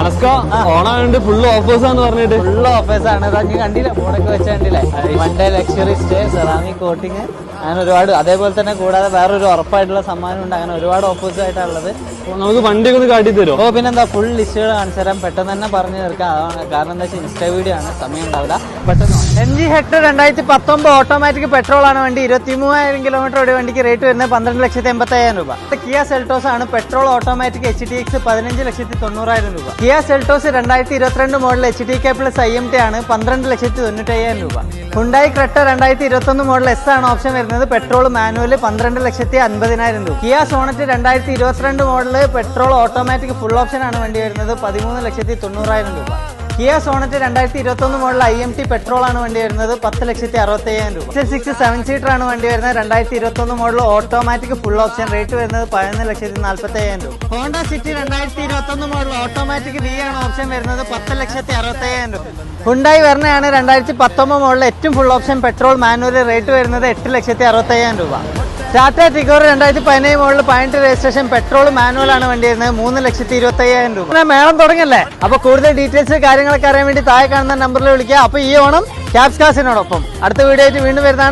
അനസ്ക ഓണായോണ്ട് full offers ആണ് പറഞ്ഞിട്ട്. Full offers ആണ്. നീ കണ്ടില്ല? ഫോണൊക്കെ വെച്ച കണ്ടില്ലേ Monday day luxury stay ceramic coating അങ്ങനെ ഒരുപാട്. അതേപോലെ തന്നെ കൂടാതെ വേറൊരു ഉറപ്പായിട്ടുള്ള സമ്മാനം ഉണ്ട്. അങ്ങനെ ഒരുപാട് ഓഫേഴ്സ് ആയിട്ടുള്ളത് ഉള്ളത്. നമുക്ക് വണ്ടി ഒന്ന് കാട്ടി തരുമോ പിന്നെ പിന്നെന്താ ഫുൾ ലിസ്റ്റുകൾ കാണിച്ചു തരാം. പെട്ടെന്ന് തന്നെ പറഞ്ഞു തീർക്കാം. അതാണ് കാരണം എന്താ വെച്ചാൽ ഇൻസ്റ്റാ വീഡിയോ ആണ്. സമയം ഉണ്ടാവില്ല. പെട്ടെന്ന് എം ജി ഹെക്ടർ രണ്ടായിരത്തി പത്തൊമ്പത് ഓട്ടോമാറ്റിക് പെട്രോൾ ആണ് വണ്ടി. ഇരുപത്തി മൂവായിരം കിലോമീറ്റർ ഓടിയ വണ്ടിക്ക് റേറ്റ് വരുന്നത് പന്ത്രണ്ട് ലക്ഷത്തി എൺപത്തി അയ്യായിരം രൂപ കിയ സെൽട്ടോസ് ആണ്. Petrol automatic H T X പതിനഞ്ച് ലക്ഷത്തി തൊണ്ണൂറായിരം രൂപ. കിയ സെൽട്ടോസ് രണ്ടായിരത്തി ഇരുപത്തിരണ്ട് model H D K plus I M T ആണ് പന്ത്രണ്ട് ലക്ഷത്തി തൊണ്ണൂറ്റി അയ്യായിരം രൂപ. ഹുണ്ടായി ക്രെട്ട രണ്ടായിരത്തി ഇരുപത്തൊന്ന് മോഡൽ എസ് ആണ് ഓപ്ഷൻ വരുന്നത്. പെട്രോൾ മാനുവൽ പന്ത്രണ്ട് ലക്ഷത്തി അൻപതിനായിരം രൂപ. കിയ സോണറ്റ് രണ്ടായിരത്തി ഇരുപത്തിരണ്ട് model petrol automatic full option ആണ് വണ്ടി വരുന്നത് പതിമൂന്ന് ലക്ഷത്തി തൊണ്ണൂറായിരം രൂപ. കിയ സോണറ്റ് രണ്ടായിരത്തി ഇരുപത്തി ഒന്ന് model I M T petrol ആണ് വണ്ടി വരുന്നത്. പത്ത് ലക്ഷത്തി അറുപത്തി അയ്യായിരം രൂപ സിക്സ് സെവൻ സീറ്റർ ആണ് വണ്ടി വരുന്നത്. രണ്ടായിരത്തി ഇരുപത്തി ഒന്ന് model automatic full option rate വരുന്നത് പതിനൊന്ന് ലക്ഷത്തി നാൽപ്പത്തി അയ്യായിരം രൂപ. ഹോണ്ട സിറ്റി രണ്ടായിരത്തി ഇരുപത്തി ഒന്ന് മോഡൽ ഓട്ടോമാറ്റിക് വി ആണ് ഓപ്ഷൻ വരുന്നത്. പത്ത് ലക്ഷത്തി അറുപത്തി അയ്യായിരം രൂപ ഹുണ്ടായി വരുന്നതാണ് രണ്ടായിരത്തി പത്തൊമ്പത് മോഡൽ ഏറ്റവും full option petrol manual rate വരുന്നത് എട്ട് ലക്ഷത്തി അറുപത്തി അയ്യായിരം രൂപ. ടാറ്റ ടിഗോർ രണ്ടായിരത്തി പതിനേഴ് മോഡൽ പതിനെട്ട് രജിസ്ട്രേഷൻ പെട്രോൾ മാനുവൽ ആണ് വണ്ടി വരുന്നത് മൂന്ന് ലക്ഷത്തി ഇരുപത്തി അയ്യായിരം രൂപ. പിന്നെ മേളം തുടങ്ങല്ലേ? അപ്പൊ കൂടുതൽ ഡീറ്റെയിൽസ് കാര്യങ്ങളൊക്കെ അറിയാൻ വേണ്ടി താഴെ കാണുന്ന നമ്പറിൽ വിളിക്കുക. അപ്പൊ ഈ ഓണം ക്യാപ്സ് കാസിനോടൊപ്പം അടുത്ത വീഡിയോ ആയിട്ട് വീണ്ടും വരുന്നതാണ്.